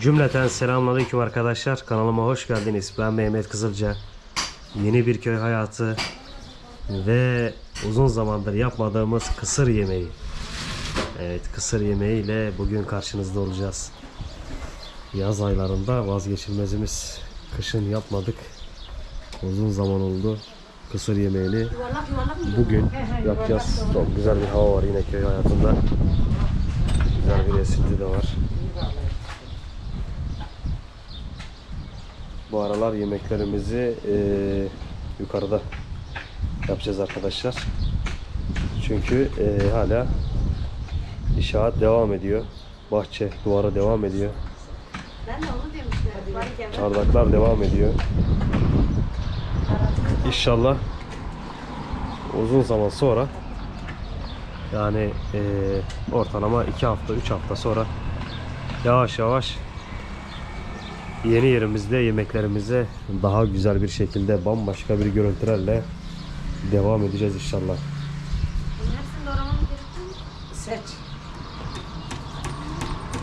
Cümleten selamünaleyküm arkadaşlar. Kanalıma hoş geldiniz. Ben Mehmet Kızılca. Yeni bir köy hayatı ve uzun zamandır yapmadığımız kısır yemeği. Evet, kısır yemeği ile bugün karşınızda olacağız. Yaz aylarında vazgeçilmezimiz. Kışın yapmadık. Uzun zaman oldu. Kısır yemeğini bugün yapacağız. Çok güzel bir hava var yine köy hayatında. Güzel bir esinti de var. Bu aralar yemeklerimizi eee, yukarıda yapacağız arkadaşlar. Çünkü eee, hala inşaat devam ediyor. Bahçe duvarı devam ediyor. Çardaklar devam ediyor. İnşallah uzun zaman sonra yani eee, ortalama 2 hafta 3 hafta sonra yavaş yavaş yeni yerimizde yemeklerimize daha güzel bir şekilde bambaşka bir görüntülerle devam edeceğiz inşallah. Hepsini mi? Seç.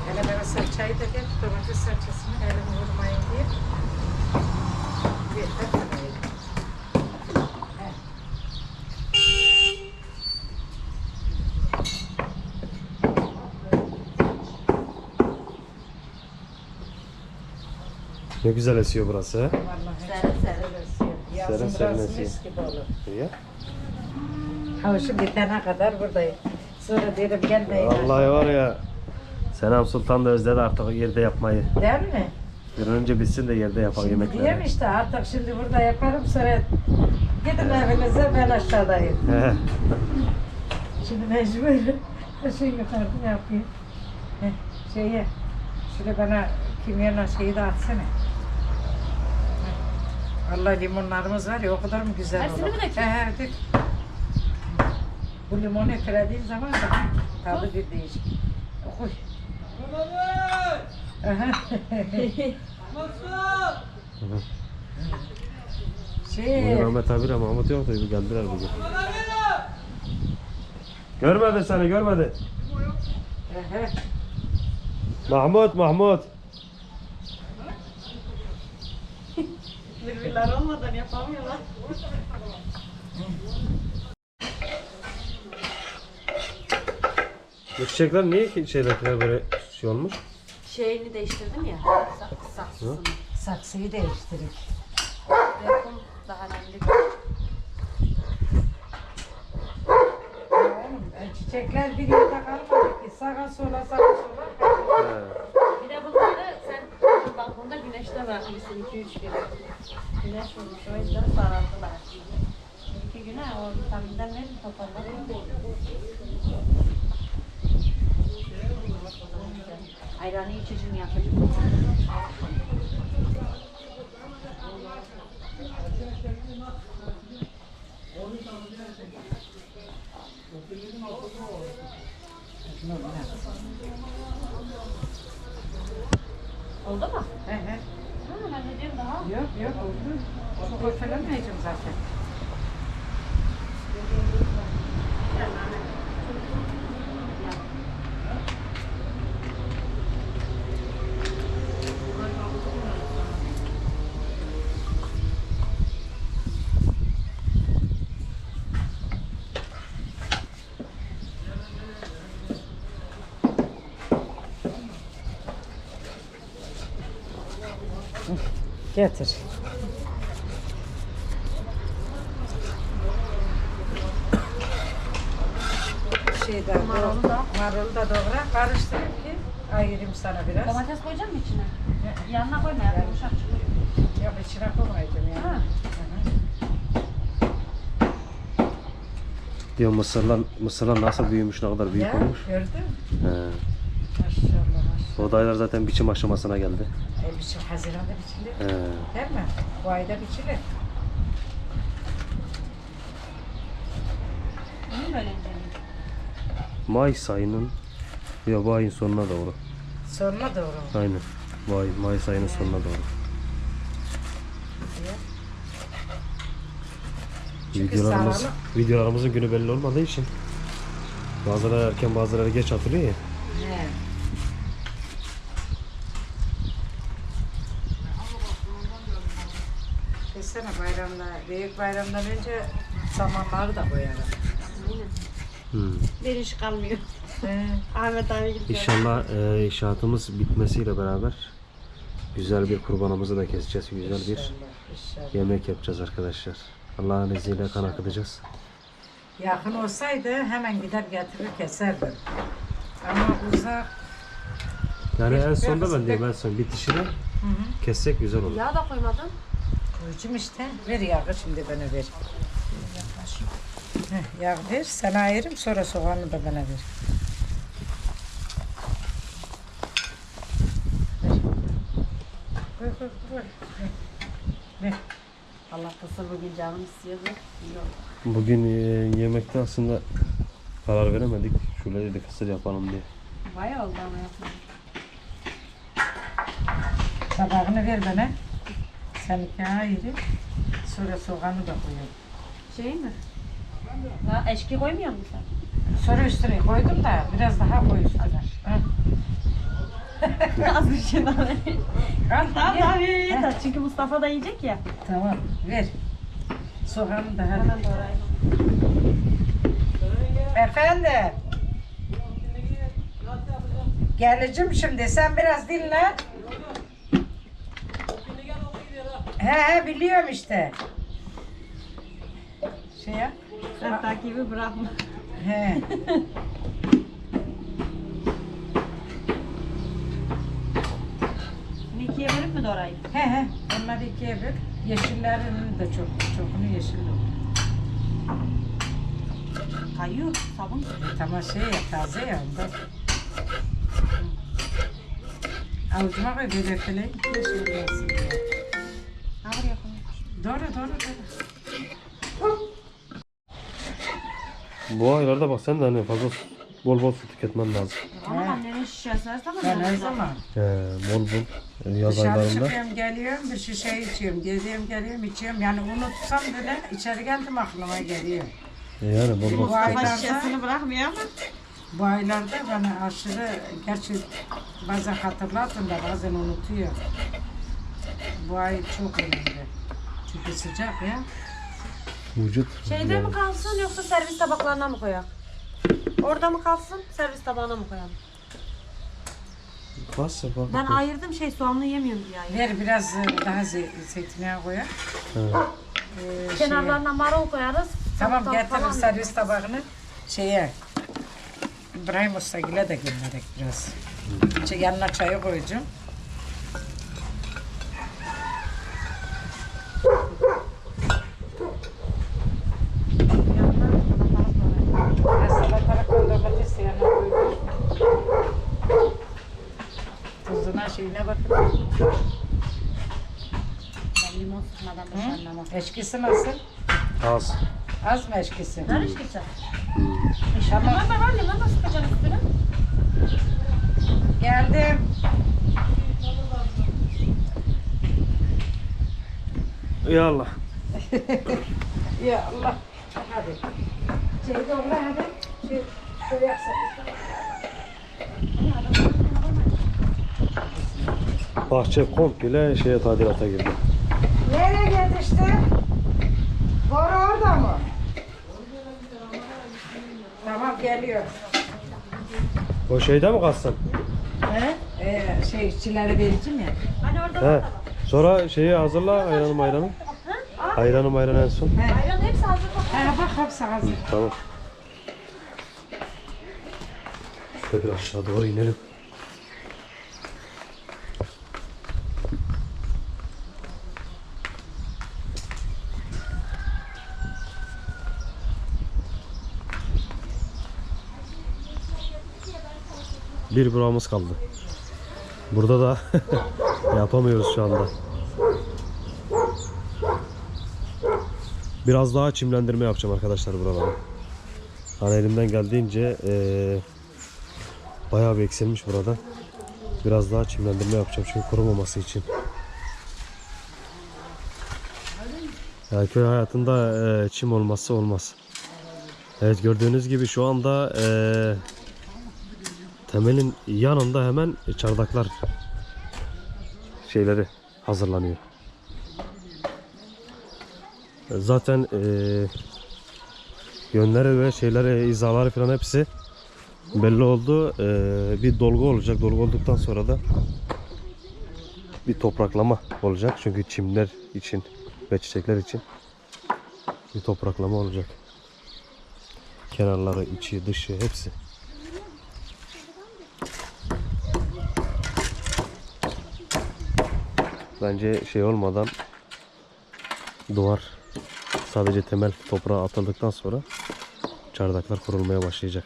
Hele bana salçayı da gel. Domates salçasını elim vurmayın diye. Ne güzel esiyor burası. Serin serin. esiyor. Yazın Serin esiyor. mis gibi olur. Ya. Havuşum bitene kadar buradayım. Sonra derim gelmeyin. Vallahi var ya Senem Sultan da özledi artık yerde yapmayı. Değil mi? Bir an önce bitsin de yerde yapan Şimdi yemekleri. işte artık şimdi burada yaparım sonra gidin evinize ben aşağıdayım. He. Şimdi mecbur şey yukarıda yapayım. Heh, Şeye, şöyle bana kimyonla şeyi de atsana. Vallahi limonlarımız var ya o kadar mı güzel Hepsini olur. mi dökeyim? He he dök. Bu limonu eklediğin zaman da tadı bir değişik. Oy. Aha. şey, Bugün Ahmet abi ama Mahmut yoktu. Geldiler bugün. Görmedi seni görmedi. Aha. Mahmut Mahmut. Birbirler olmadan yapamıyorlar. Bu çiçekler niye ki şeyler böyle şey olmuş? Şeyini değiştirdim ya. Sak, saksısını. saksıyı değiştirin. Rekum daha nemli. Oğlum, e, Çiçekler bir yerde kalmadı ki. Sağa sola sağa sola. Bir de bunları sen balkonda güneşte bırakmışsın 2-3 gün. Güneş vurmuş o yüzden sarardılar. İki güne o vitaminden ne toparladım. Ayranı içeceğim yapacağım. Oldu mu? He he. Ha, ben de diyorum daha. Yok yok oldu. Çok ortalamayacağım zaten. Getir. Şeyden Marulu da. Marulu da doğra. Karıştırın ki ayırayım sana biraz. Domates koyacak mı içine? Yanına koyma ya. Yumuşak çıkıyor. Yok içine koymayacağım. Ha. Hı. Diyor mısırlar, mısırlar nasıl büyümüş ne kadar büyük Ya, olmuş. gördün mü? He. Maşallah. Buğdaylar zaten biçim aşamasına geldi. E, biçim Haziran'da biçilir. He. Değil mi? Bu ayda biçilir. Niye böyle inceleyeyim? Mayıs ayının ya bu ayın sonuna doğru. Sonuna doğru. Aynen. Bu ay, Mayıs ayının sonuna doğru. Çünkü Videolarımız, sağlam- videolarımızın günü belli olmadığı için Bazıları erken bazıları geç atılıyor ya. He. Büyük bayramdan önce samanları da koyarım. Hmm. Bir iş kalmıyor. He. Ahmet abi gidiyor. İnşallah e, inşaatımız bitmesiyle beraber güzel bir kurbanımızı da keseceğiz. Güzel bir İnşallah, yemek yapacağız arkadaşlar. Allah'ın izniyle kan akıtacağız. Yakın olsaydı hemen gider getirir keserdim. Ama uzak. Yani en sonda ben diyeyim en son bitişine Hı hı. kessek güzel olur. Yağ da koymadın. Koyucum işte. Ver yağı şimdi bana ver. Heh, yağ ver. Sana ayırayım sonra soğanı da bana ver. Ver. Koy koy koy. Ver. Ver. Allah kısır bugün canım istiyordu. Yok. Bugün e, yemekte aslında karar veremedik. Şöyle dedik kısır yapalım diye. Bayağı oldu ama yapmadım. Tabağını ver bana. Sen iki ayırı. Sonra soğanı da koyalım. Şey mi? La eşki koymuyor musun sen? Sonra üstüne koydum da biraz daha koy üstüne. Az bir şey daha ver. Al, Tamam ye. tamam Heh, yeter. Çünkü Mustafa da yiyecek ya. Tamam ver. Soğanı da hadi. Hemen. Efendim. Geleceğim şimdi. Sen biraz dinle. He he biliyorum işte. Şey yap. Sen takibi bırakma. He. Bunu ikiye bölüp mü? He he. Onları ikiye böl. Yeşillerinin de çok çokunu yeşil olur. Kayıyor. Sabun. Tamam şey ya taze ya ondan. Avucuma koy böyle öpeleyim. Yeşil diye. Doğru doğru doğru. Bu aylarda bak sen de hani fazla su- bol bol su tüketmen lazım. Ama annenin şişesi her zaman Ben her yanında. zaman. He, bol bol e, yaz Dışarı aylarında. çıkıyorum geliyorum bir şişe içiyorum. Geziyorum geliyorum içiyorum. Yani unutsam bile içeri geldim aklıma geliyor. E, yani bol bol su aylarda- şişesini bırakmıyor ama. Bu aylarda bana aşırı gerçi bazen hatırlattım da bazen unutuyor. Bu ay çok önemli. Çünkü sıcak ya. Vücut. Şeyde yani. mi kalsın yoksa servis tabaklarına mı koyak? Orada mı kalsın, servis tabağına mı koyalım? Bas bak. Ben ayırdım şey soğanlı yemiyorum diye ayırdım. Ver biraz e, daha ze zeytinyağı koyar. He. Ee, şeye- Kenarlarına marul koyarız. Tamam salata getirin falan servis tabağını şeye İbrahim Ustagil'e de gönderek biraz. Şey, yanına çayı koyacağım. Yanına salatalık koyarız. Ben salatalık ve domates de yanına koyacağım. Tuzuna şeyine bakın. Ben limon sıkmadan da anlamam. Eşkisi nasıl? Az. Az mı eşkisi? İşte sen. Tamam. Da var, limon da sıkacaksın üstüne. Geldim. Ya Allah. Ya Allah. Hadi. Şey de Allah hadi. Şey, şöyle yapsana. Bahçe komple şeye tadilata girdi. Nereye geldi işte? Boru orada mı? Tamam geliyor. O şeyde mi kalsın? He? Ee, şey işçilere vereceğim ya. Hani orada He. Sonra şeyi hazırla ayranı mayranı. Ayranı mayranı en son. He. Ayran hepsi hazır bak. He bak hepsi hazır. Tamam. Şöyle bir aşağı doğru inelim. Bir buramız kaldı. Burada da yapamıyoruz şu anda. Biraz daha çimlendirme yapacağım arkadaşlar buralara. Hani elimden geldiğince eee bayağı bir eksilmiş burada. Biraz daha çimlendirme yapacağım çünkü kurumaması için. Yani köy hayatında eee, çim olmazsa olmaz. Evet gördüğünüz gibi şu anda eee, temelin yanında hemen çardaklar şeyleri hazırlanıyor. Zaten eee yönleri ve şeyleri, izaları falan hepsi belli oldu. Eee, bir dolgu olacak. Dolgu olduktan sonra da bir topraklama olacak. Çünkü çimler için ve çiçekler için bir topraklama olacak. Kenarları, içi, dışı hepsi. Bence şey olmadan duvar sadece temel toprağa atıldıktan sonra çardaklar kurulmaya başlayacak.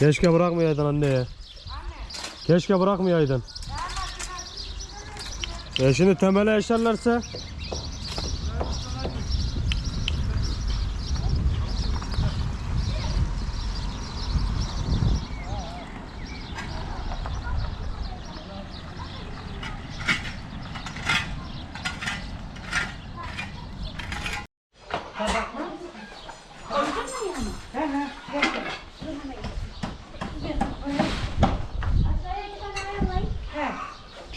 Keşke bırakmayaydın anneye. Keşke bırakmayaydın. E şimdi temele eşerlerse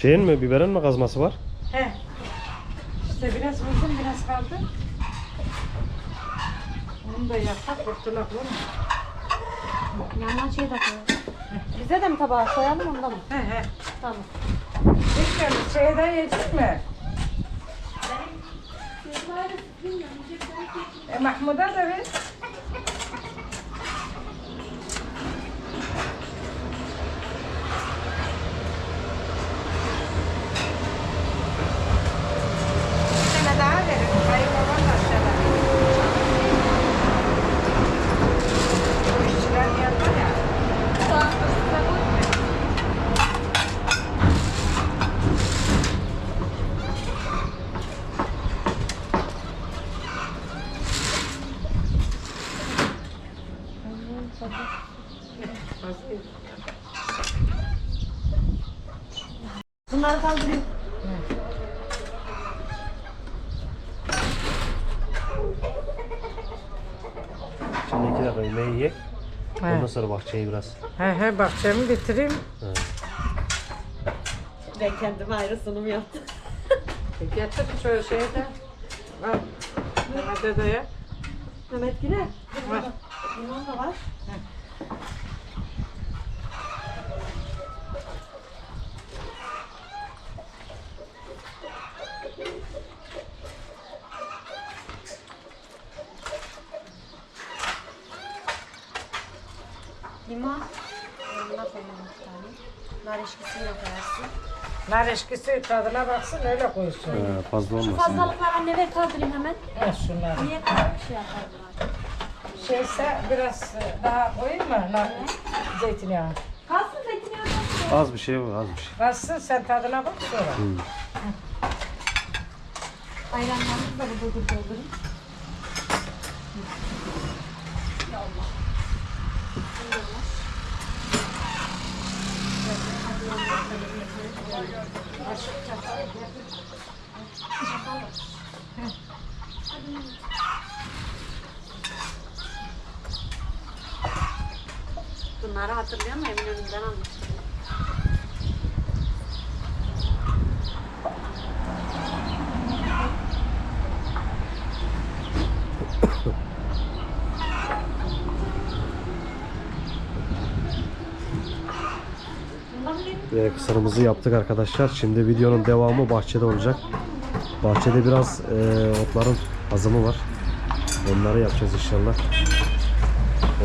şeyin mi biberin mi kazması var? He. İşte biraz vurdum biraz kaldı. Onu da yapsak kurtulak olur mu? Yandan şey de koyalım. Bize de mi tabağa koyalım onda mı? He he. Tamam. Hiç geldi. Şeyden yiyecek mi? E, Mahmud'a da ver. Bir tane daha verin. Kayınbabam da aşağıda. O işçiler yanında ya. Üstüne koymuyor. Bunları kaldırayım. Şimdi iki dakika yemeği yiyek. He. Ondan sonra bahçeyi biraz. He he bahçemi bitireyim. He. Ben kendime ayrı sunum yaptım. Getir şöyle şeyi de. Al. Mehmet dedeye. Mehmet Güler. Var. Limon da var. Limon. Yanına koyalım bir tane. Nar eşkisini de koyarsın. Nar eşkisi tadına baksın öyle koysun. He, fazla Şu olmasın. fazlalıkları anne ver kaldırayım hemen. Al şunları. Niye bir şey yaparlar? Şeyse biraz daha koyayım mı? Nar, zeytinyağı. Kalsın zeytinyağı kalsın. Az bir şey var az bir şey. Bassın sen tadına bak sonra. Ayranlarımızı da burada doldurun. Bunları hatırlıyor musun? Eminönü'nden almıştım. Ve kısırımızı yaptık arkadaşlar. Şimdi videonun devamı bahçede olacak. Bahçede biraz e, otların azımı var. Onları yapacağız inşallah.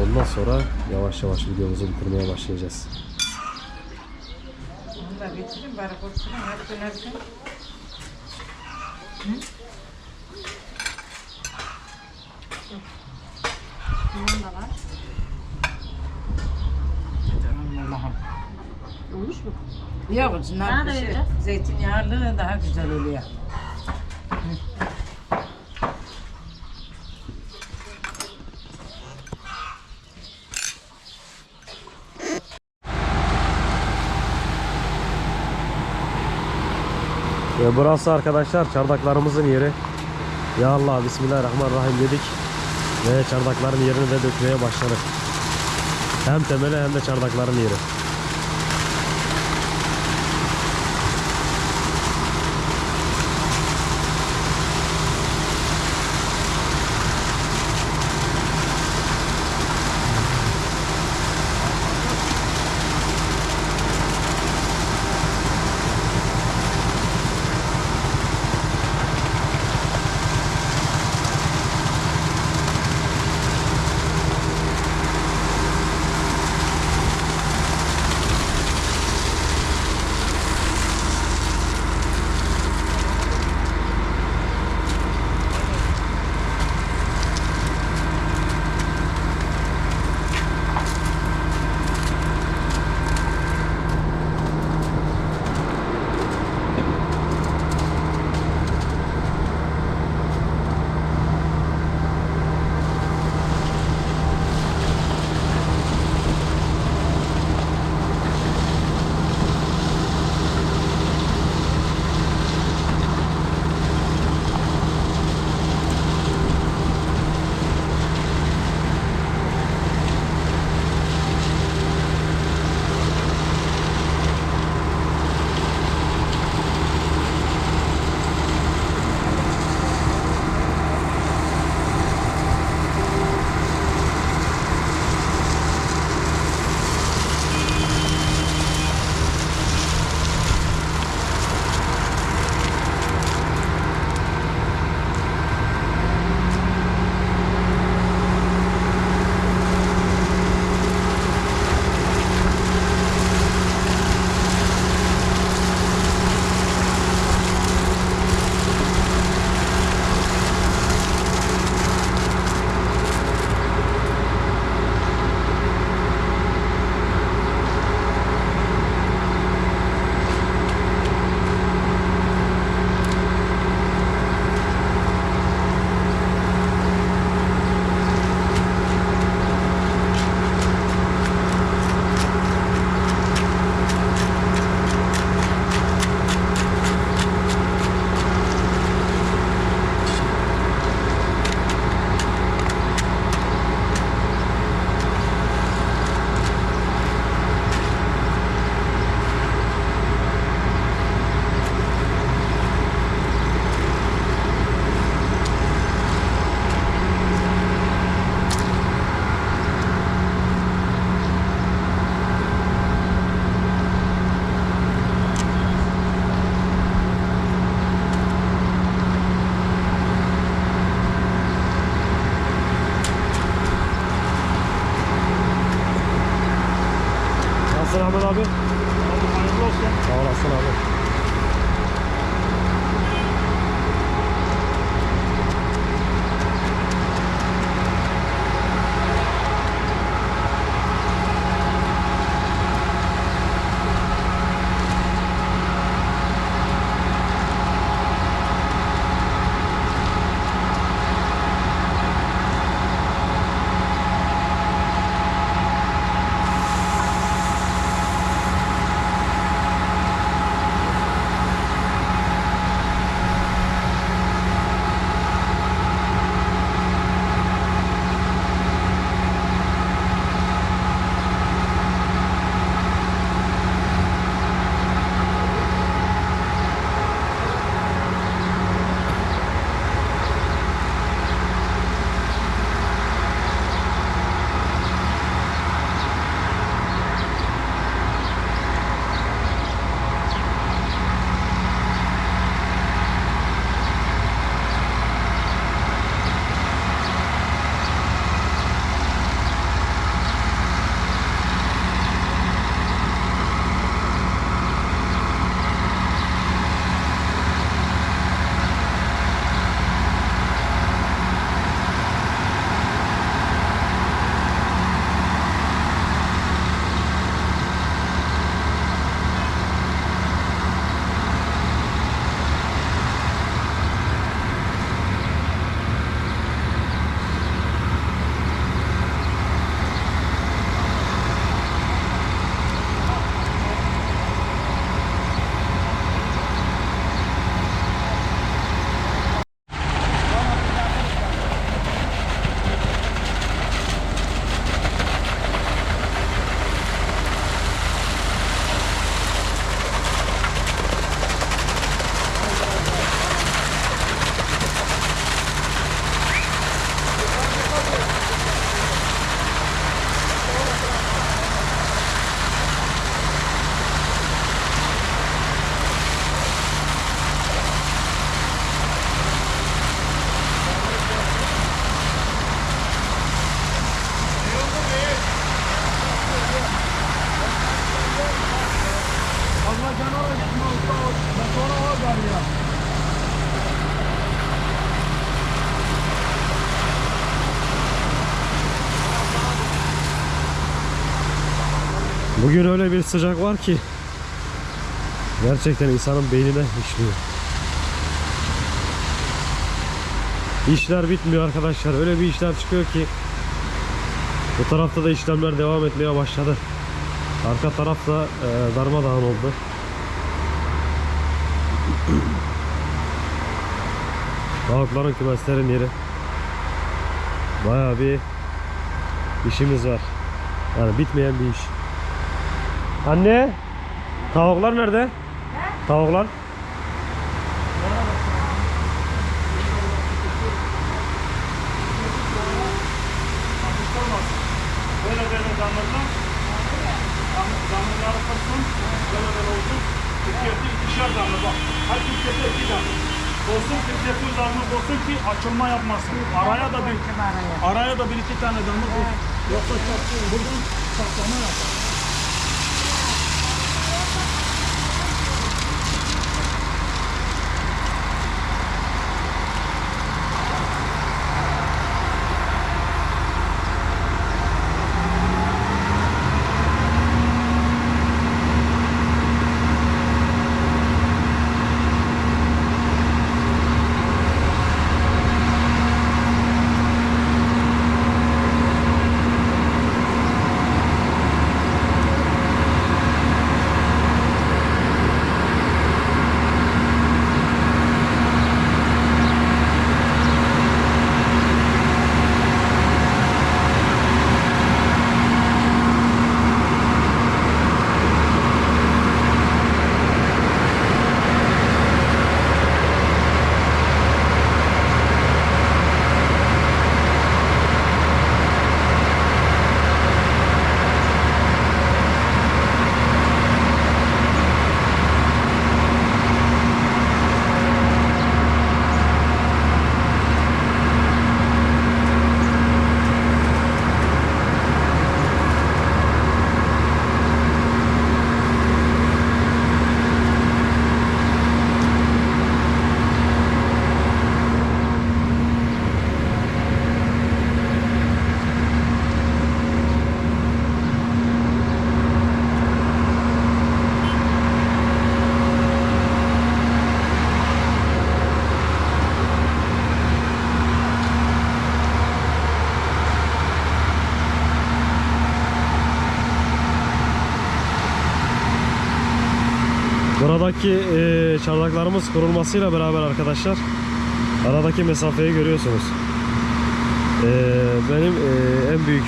Ondan sonra yavaş yavaş videomuzu bitirmeye başlayacağız. Onu da bitirin bari kurtulun. Hep dönerken. Bunun da var. Allah'ım. Olmuş mu? Vereceğiz. zeytinyağlı daha güzel oluyor. Ve burası arkadaşlar çardaklarımızın yeri. Ya Allah Bismillahirrahmanirrahim dedik. Ve çardakların yerini de dökmeye başladık. Hem temeli hem de çardakların yeri. Bugün öyle bir sıcak var ki gerçekten insanın beynine işliyor. İşler bitmiyor arkadaşlar. Öyle bir işler çıkıyor ki bu tarafta da işlemler devam etmeye başladı. Arka taraf da e, darmadağın oldu. Tavukların kümeslerin yeri. Bayağı bir işimiz var. Yani bitmeyen bir iş. Anne, tavuklar nerede? Tavuklar? Böyle böyle damırlar. Damırları kırsın. Böyle böyle olsun. Türkiye'de ikişer damır bak. Her Türkiye'de iki damır. Olsun Türkiye'de damır olsun ki açılma yapmasın. Araya da bir araya da bir iki tane damır olsun. Yoksa çok buradan saklama yapar. Çardaklarımız kurulmasıyla beraber arkadaşlar aradaki mesafeyi görüyorsunuz. E, benim e, en büyük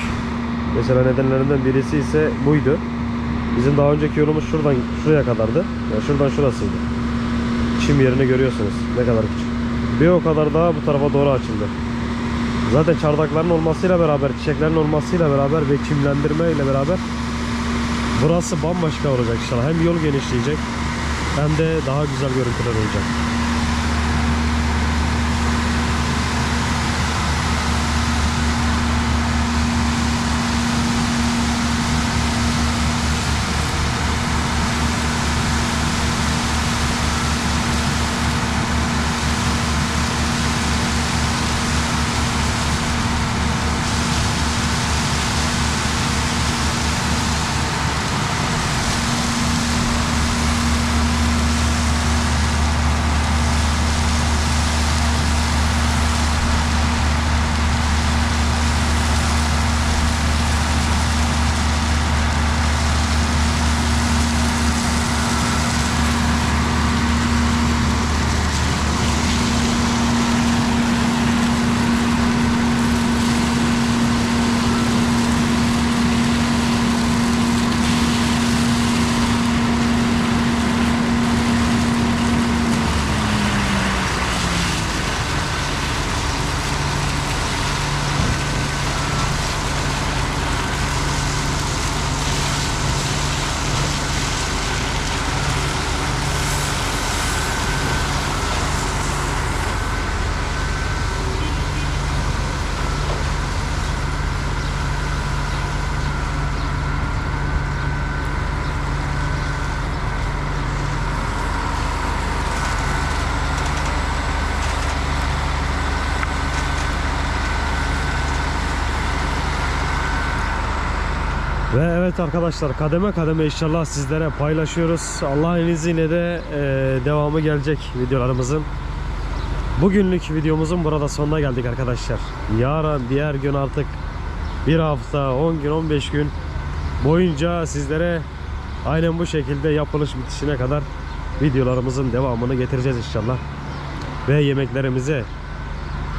mesela nedenlerinden birisi ise buydu. Bizim daha önceki yolumuz şuradan şuraya kadardı. Yani şuradan şurasıydı. Çim yerini görüyorsunuz. Ne kadar küçük. Bir o kadar daha bu tarafa doğru açıldı. Zaten çardakların olmasıyla beraber, çiçeklerin olmasıyla beraber ve çimlendirme ile beraber burası bambaşka olacak inşallah. Hem yol genişleyecek hem de daha güzel görüntüler olacak. Ve evet arkadaşlar kademe kademe inşallah sizlere paylaşıyoruz. Allah'ın izniyle de e, devamı gelecek videolarımızın. Bugünlük videomuzun burada sonuna geldik arkadaşlar. Yarın diğer gün artık bir hafta, 10 gün, 15 gün boyunca sizlere aynen bu şekilde yapılış bitişine kadar videolarımızın devamını getireceğiz inşallah. Ve yemeklerimize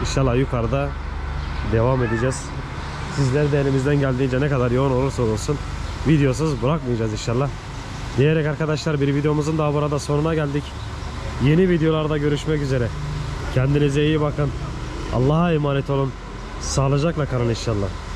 inşallah yukarıda devam edeceğiz. Sizler de elimizden geldiğince ne kadar yoğun olursa olsun videosuz bırakmayacağız inşallah. Diyerek arkadaşlar bir videomuzun daha burada sonuna geldik. Yeni videolarda görüşmek üzere. Kendinize iyi bakın. Allah'a emanet olun. Sağlıcakla kalın inşallah.